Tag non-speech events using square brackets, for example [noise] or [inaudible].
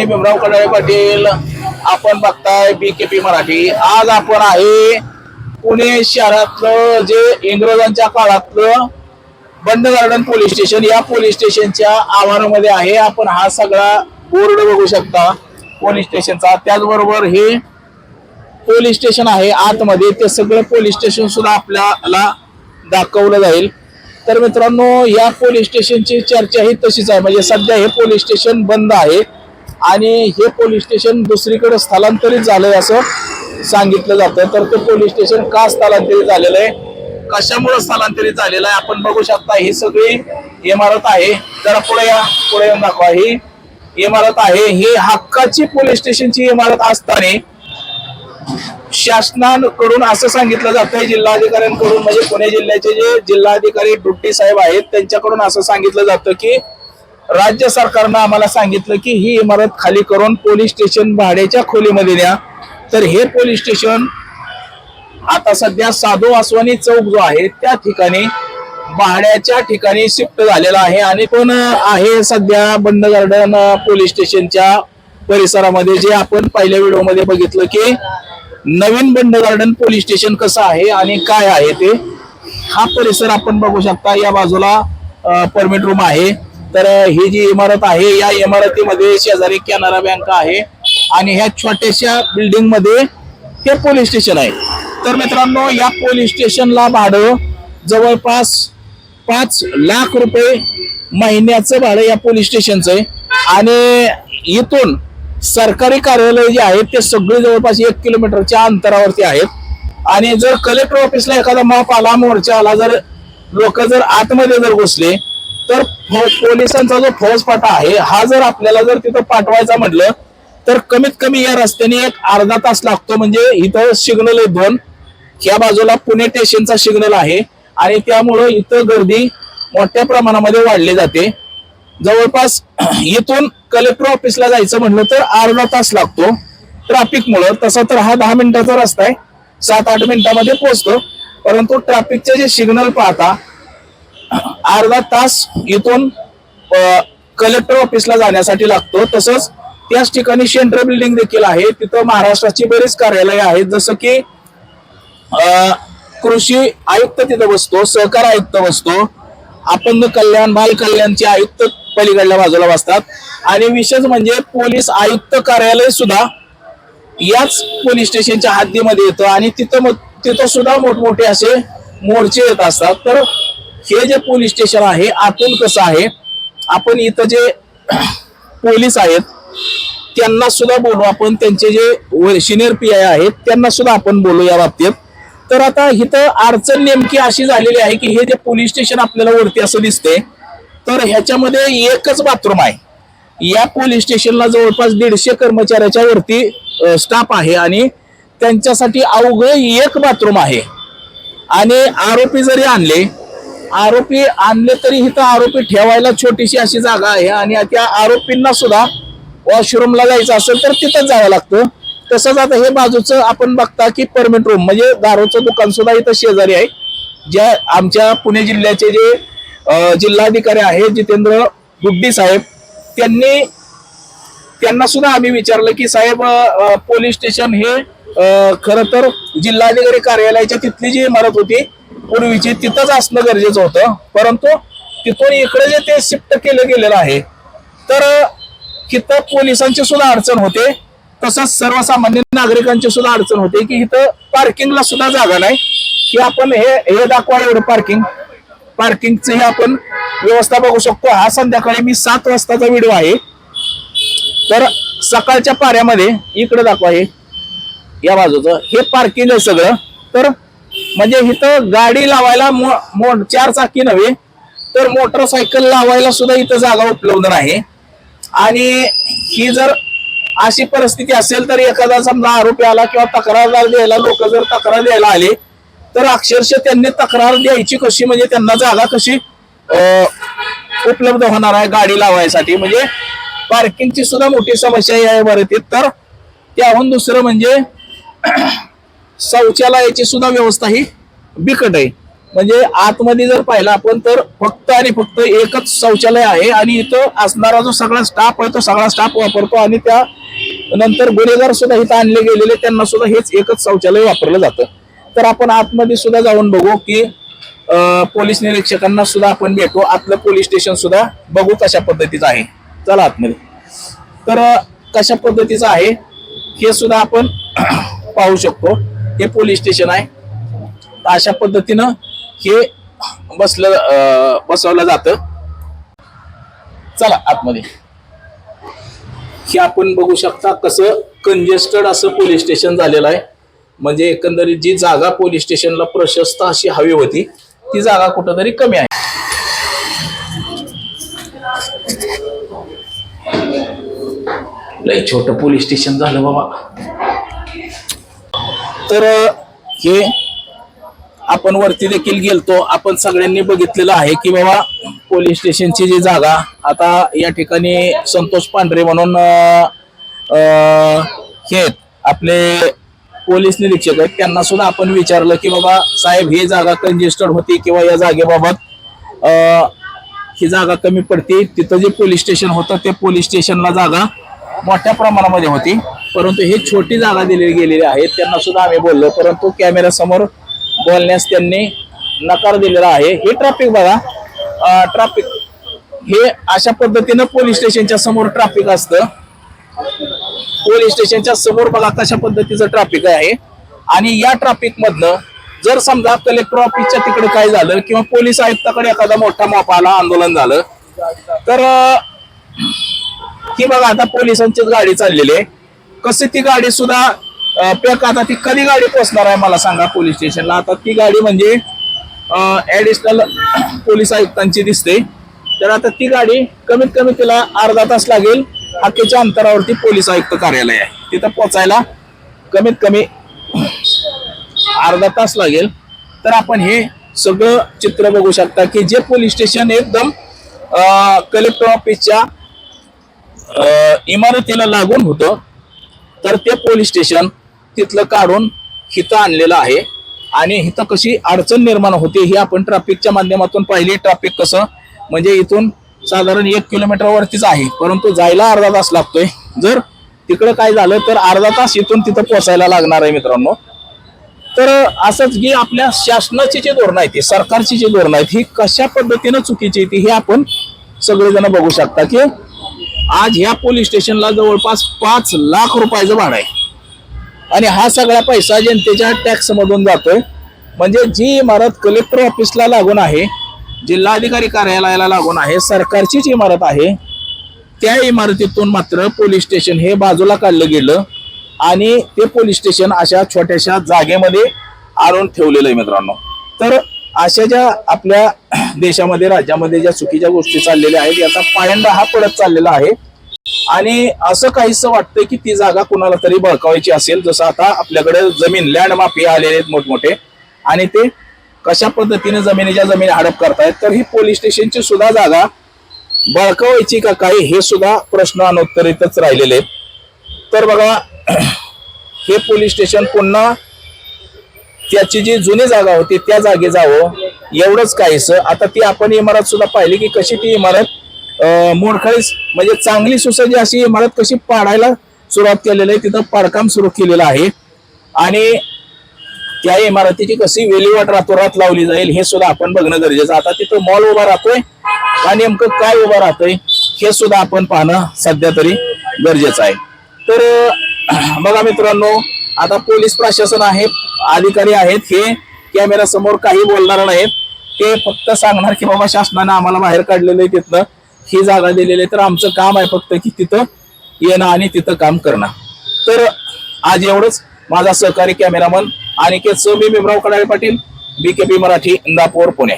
मी भीमराव कडाळे पाटील. आपण बघताय बी K P Marathi. आज आपण आहे पुणे शहरातलं जे इंग्रजांच्या काळातलं बंद गार्डन पोलीस स्टेशन. या पोलीस स्टेशनच्या आवारामध्ये आहे. आपण हा सगळा बोर्ड बघू शकता पोलीस स्टेशनचा. त्याचबरोबर हे पोलीस स्टेशन आहे. आतमध्ये ते सगळं पोलीस स्टेशन सुद्धा आपल्याला दाखवलं जाईल. तर मित्रांनो या पोलीस स्टेशनची चर्चा ही तशीच आहे. म्हणजे सध्या हे पोलीस स्टेशन बंद आहे. आणि हे पोलीस स्टेशन दुसरीकडे स्थलांतरित झालंय असं सांगितलं जातं. तर ते पोलीस स्टेशन का स्थलांतरित झालेलं आहे? कशामुळे स्थलांतरित झालेलं आहे? आपण बघू शकता ही सगळी इमारत आहे. जरा पुढे या पुढे येऊन दाखवा. ही इमारत आहे. ही हक्काची पोलीस स्टेशनची इमारत असताना शासनाकडून असं सांगितलं जातंय जिल्हाधिकाऱ्यांकडून म्हणजे पुणे जिल्ह्याचे जे जिल्हाधिकारी डुट्टी साहेब आहेत त्यांच्याकडून असं सांगितलं जातं की राज्य सरकारनं आम्हाला सांगितलं की ही इमारत खाली करून पोलीस स्टेशन भाड्याच्या खोलीमध्ये द्या तर हे पोलीस स्टेशन आता सध्या साधो वासवानी चौक जो आहे त्या ठिकाणी भाड्याच्या ठिकाणी शिफ्ट झालेला आहे आणि पण आहे सध्या बंद गार्डन पोलीस स्टेशनच्या परिसरामध्ये. जे आपण पहिल्या व्हिडिओमध्ये बघितलं की नवीन बंड गार्डन पोलीस स्टेशन कसं आहे आणि काय आहे ते हा परिसर आपण बघू शकता. या बाजूला परमिट रूम आहे. तर ही जी इमारत आहे या इमारतीमध्ये शेजारी कॅनरा बँक आहे आणि ह्या छोट्याशा बिल्डिंगमध्ये हे पोलीस स्टेशन आहे. तर मित्रांनो या पोलीस स्टेशनला भाडं जवळपास पाच लाख रुपये महिन्याचं भाडं या पोलीस स्टेशनचं आहे. आणि इथून सरकारी कार्यालय जे आहेत ते सगळे जवळपास एक किलोमीटरच्या अंतरावरती आहेत. आणि जर कलेक्टर ऑफिसला एखादा माप आला मोर्चा आला जर लोक जर आतमध्ये जर घुसले तर पोलिसांचा जो फौजफाटा आहे हा जर आपल्याला जर तिथं पाठवायचा म्हटलं तर कमीत कमी या रस्त्याने एक अर्धा तास लागतो. म्हणजे इथं सिग्नल आहे दोन. या बाजूला पुणे स्टेशनचा सिग्नल आहे. आणि त्यामुळं इथं गर्दी मोठ्या प्रमाणामध्ये वाढली जाते. जवळपास [clears throat] इथून कलेक्टर ऑफिसला जायचं म्हणलं तर अर्धा तास लागतो. ट्रॅफिकमुळं तसा तर हा दहा मिनिटाचा रस्ता आहे. सात आठ मिनिटामध्ये पोहोचतो. परंतु ट्रॅफिकचे जे सिग्नल पाहता अर्धा तास इथून कलेक्टर ऑफिसला जाण्यासाठी लागतो. तसंच त्याच ठिकाणी सेंट्रल बिल्डिंग देखील आहे. तिथं महाराष्ट्राची बरीच कार्यालय आहेत. जसं की कृषी आयुक्त तिथं बसतो सहकार आयुक्त बसतो. अपंग कल्याण बाल कल्याणचे आयुक्त पलीकडल्या बाजूला बसतात. आणि विशेष म्हणजे पोलीस आयुक्त कार्यालय सुद्धा याच पोलीस स्टेशनच्या हद्दीमध्ये येतं. आणि तिथं मग तिथं सुद्धा मोठमोठे असे मोर्चे येत असतात. तर हे जे पोलीस स्टेशन आहे आतून कसं आहे आपण इथं जे पोलीस आहेत त्यांना सुद्धा बोलू आपण. त्यांचे जे सिनियर पी आय आहेत त्यांना सुद्धा आपण बोलू या बाबतीत. तर आता इथं अडचण नेमकी अशी झालेली आहे की हे जे पोलीस स्टेशन आपल्याला वरती असं दिसते तर ह्याच्यामध्ये एकच बाथरूम आहे. या पोलीस स्टेशनला जवळपास दीडशे कर्मचाऱ्याच्या वरती स्टाफ आहे आणि त्यांच्यासाठी अवघं एक बाथरूम आहे. आणि आरोपी जरी आणले आरोपी आणले तरी इथं आरोपी ठेवायला छोटीशी अशी जागा आहे. आणि त्या आरोपींना सुद्धा वॉशरूमला जायचं असेल तर तिथंच जावं लागतं. तसंच आता हे बाजूचं आपण बघता की परमिट रूम म्हणजे दारूचं दुकान सुद्धा इथं शेजारी आहे. ज्या आमच्या पुणे जिल्ह्याचे जे जिल्हाधिकारी आहेत जितेंद्र गुड्डी साहेब त्यांनी त्यांना सुद्धा आम्ही विचारलं की साहेब पोलीस स्टेशन हे खरं तर जिल्हाधिकारी कार्यालयाच्या तिथली जी इमारत होती पूर्वीची तिथंच असणं गरजेचं होतं. परंतु तिथून इकडे जे ते शिफ्ट केलं गेलेलं आहे तर तिथं पोलिसांची सुद्धा अडचण होते. तसंच सर्वसामान्य नागरिकांची सुद्धा अडचण होते की इथं पार्किंगला सुद्धा जागा नाही. की आपण हे हे दाखवा एवढं पार्किंग. पार्किंगचं हे आपण व्यवस्था बघू शकतो. हा संध्याकाळी मी सात वाजताचा व्हिडिओ आहे. तर सकाळच्या पाऱ्यामध्ये इकडे दाखवा हे. या बाजूचं. हे पार्किंग आहे सगळं. तर म्हणजे इथं गाडी लावायला मो मो- चार चाकी नव्हे तर मोटरसायकल लावायला सुद्धा इथं जागा उपलब्ध नाही. आणि ही जर अशी परिस्थिती असेल तर एखादा समजा आरोपी आला किंवा तक्रारदार द्यायला लोक जर तक्रार द्यायला आले तर अक्षरशः त्यांनी तक्रार द्यायची कशी म्हणजे त्यांना जागा कशी उपलब्ध होणार आहे गाडी लावायसाठी. म्हणजे पार्किंगची सुद्धा मोठी समस्या आहे या इमारतीत तर त्याहून दुसरं म्हणजे शौचालयाची सुद्धा व्यवस्था ही बिकट आहे. म्हणजे आतमध्ये जर पाहिलं आपण तर फक्त आणि फक्त एकच शौचालय आहे आणि इथं असणारा जो सगळा स्टाफ आहे तो सगळा स्टाफ वापरतो आणि त्या नंतर गुन्हेगार सुद्धा इथं आणले गेलेले त्यांना सुद्धा हेच एकच शौचालय वापरलं जातं. तर आपण आतमध्ये सुद्धा जाऊन बघू की पोलीस निरीक्षकांना सुद्धा आपण भेटू. आतलं पोलीस स्टेशन सुद्धा बघू कशा पद्धतीचं आहे. चला आतमध्ये. तर कशा पद्धतीचं आहे हे सुद्धा आपण पाहू शकतो. हे पोलीस स्टेशन आहे. तर अशा पद्धतीनं हे बसलं बसवलं जातं. चला आतमध्ये. हे आपण बघू शकता कसं कंजेस्टेड असं पोलीस स्टेशन झालेलं आहे. म्हणजे एकंदरीत जी जागा पोलीस स्टेशनला प्रशस्त अशी हवी होती ती जागा कुठंतरी कमी आहे. लय छोट पोलीस स्टेशन झालं बाबा. तर हे आपण वरती देखील गेलतो. आपण सगळ्यांनी बघितलेलं आहे की बाबा पोलीस स्टेशनची जी जागा आता या ठिकाणी संतोष पांढरे म्हणून हे आपले पोलीस निरीक्षक आहेत. त्यांना सुद्धा आपण विचारलं की बाबा साहेब ही जागा कंजेस्टेड होती किंवा या जागेबाबत ही जागा कमी पडते. तिथं जे पोलीस स्टेशन होतं ते पोलीस स्टेशनला जागा मोठ्या प्रमाणामध्ये होती. परंतु हे छोटी जागा दिली गेलेली आहे त्यांना सुद्धा आम्ही बोललो. परंतु कॅमेऱ्यासमोर बोलण्यास त्यांनी नकार दिलेला आहे. हे ट्रॅफिक बघा. ट्रॅफिक हे अशा पद्धतीनं पोलीस स्टेशनच्या समोर ट्रॅफिक असतं. पोलीस स्टेशनच्या समोर बघा कशा पद्धतीचं ट्रॅफिक आहे. आणि या ट्रॅफिक मधनं जर समजा कलेक्टर ऑफिसच्या तिकडे काय झालं किंवा पोलीस आयुक्ताकडे एखादा मोठा मोप आला आंदोलन झालं तर ही बघा आता पोलिसांचीच गाडी चाललेली आहे. कसे ती गाडी सुद्धा पॅक आता ती कधी गाडी पोहोचणार आहे मला सांगा पोलीस स्टेशनला. आता ती गाडी म्हणजे ॲडिशनल पोलीस आयुक्तांची दिसते. तर आता ती गाडी कमीत कमी तिला अर्धा तास लागेल. हाकेच्या अंतरावरती पोलीस आयुक्त कार्यालय आहे. तिथं पोचायला कमीत कमी अर्धा तास लागेल. तर आपण हे सगळं चित्र बघू शकता की जे पोलीस स्टेशन एकदम कलेक्टर ऑफिसच्या इमारतीला लागून होतं. तर ते पोलीस स्टेशन तिथलं काढून हिथं आणलेलं आहे. आणि हिथं कशी अडचण निर्माण होते ही आपण ट्रॅफिकच्या माध्यमातून पाहिली. ट्रॅफिक कसं? म्हणजे इथून साधारण एक किलोमीटरवरतीच आहे. परंतु जायला अर्धा तास लागतोय. जर तिकडं काय झालं तर अर्धा तास इथून तिथं पोचायला लागणार आहे मित्रांनो. तर असंच की आपल्या शासनाची जी धोरणं आहेत ती सरकारची जी धोरणं आहेत ही कशा पद्धतीनं चुकीची ती हे आपण सगळेजण बघू शकता की आज ह्या पोलीस स्टेशनला जवळपास पाच लाख रुपयाचं भाडं आहे. आणि हा सगळा पैसा जनतेच्या टॅक्समधून जातोय. म्हणजे जी इमारत कलेक्टर ऑफिसला लागून आहे जिल्हाधिकारी कार्यालयाला लागून आहे सरकारचीच इमारत आहे त्या इमारतीतून मात्र पोलीस स्टेशन हे बाजूला काढलं गेलं. आणि ते पोलीस स्टेशन अशा छोट्याशा जागेमध्ये आणून ठेवलेलं आहे मित्रांनो. तर अशा ज्या आपल्या देशामध्ये राज्यामध्ये ज्या चुकीच्या गोष्टी चाललेल्या आहेत याचा पायंडा हा पडत चाललेला आहे. आणि असं काहीच वाटतंय की ती जागा कुणाला तरी बळकावायची असेल. जसं आता आपल्याकडे जमीन लँड माफिया आलेले आहेत मोठमोठे. आणि ते कशा पद्धतीने जमिनीच्या जमीन हडप करतायत तर ही पोलीस स्टेशनची सुद्धा जागा बळकावायची का काही हे सुद्धा प्रश्न अनुत्तरितच राहिलेले आहेत. तर बघा हे पोलीस स्टेशन पुन्हा त्याची जी जुनी जागा होती त्या जागी जावं. एवढंच काहीस. आता ती आपण इमारत सुद्धा पाहिली की कशी ती इमारत मोडखळीस म्हणजे चांगली सुसज्ज अशी इमारत कशी पाडायला सुरुवात केलेली आहे तिथं पाडकाम सुरू केलेलं आहे. आणि त्या इमारतीची कशी वेलीवाट रातोरात लावली जाईल हे सुद्धा आपण बघणं गरजेचं आहे. आता तिथं मॉल उभा राहतोय का नेमकं काय उभा राहतोय हे सुद्धा आपण पाहणं सध्या तरी गरजेचं आहे. तर बघा मित्रांनो आता पोलीस प्रशासन आहे अधिकारी आहेत हे कॅमेरा समोर काही बोलणार नाहीत. ते फक्त सांगणार की बाबा शासनानं आम्हाला बाहेर काढलेलं आहे तिथनं. ही जागा दिलेली आहे. तर आमचं काम आहे फक्त की तिथं येणं आणि तिथं काम करणं. तर आज एवढंच. माझा सहकारी कॅमेरामन अनिकेत सो मी Bhimrao Kadale Patil B K P Marathi Indapur Pune.